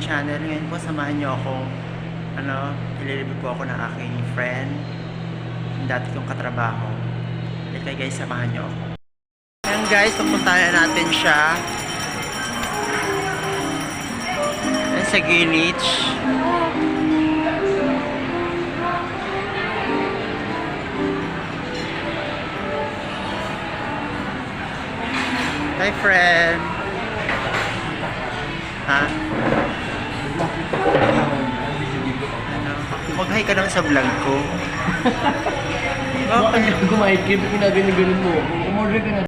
channel. Ngayon po, samahan niyo ako. Ano, ililibre po ako ng aking friend. Yung dati kong katrabaho. Halika guys, samahan niyo ako. Ayan guys, pupuntahan natin siya. Ayan sa Greenwich. Hi friend. Ha? Ano? Mag-hi ka naman sa vlog ko. Okay. Kumain ka, pinagaling mo. Umorder ka na.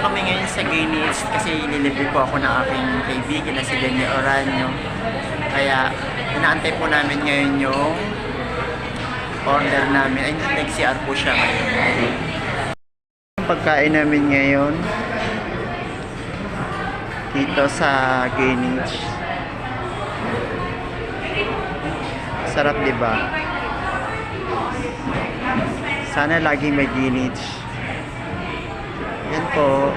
Kami ngayon sa Guinness kasi nilibre po ako ng aking kaibigan na si Denny Oranyo. Kaya inaantay po namin ngayon yung order namin. Ay, nag-CR po siya ngayon. Ang pagkain namin ngayon dito sa Guinness. Sarap, di ba? Sana laging may Guinness. Yan po.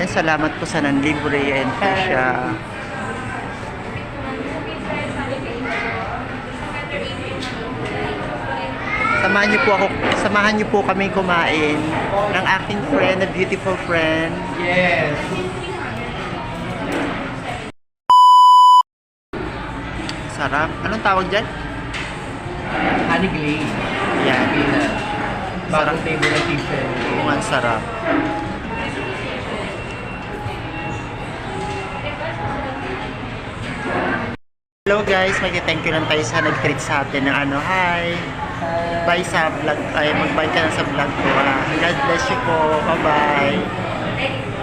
Eh, salamat po sa nanlibre and siya. Samahan niyo po ako, samahan niyo po kami kumain ng aking friend, a beautiful friend. Yes. Sarap. Anong tawag dyan? Honey glaze. Yan. Peanut. Bagong flavor ng chicken. Oo nga, sarap. Hello guys, mag-thank you lang tayo sa nag-treat sa atin ng ano, hi. Bye sa vlog, ay mag-bye ka na sa vlog ko. ah. God bless you po. Bye-bye.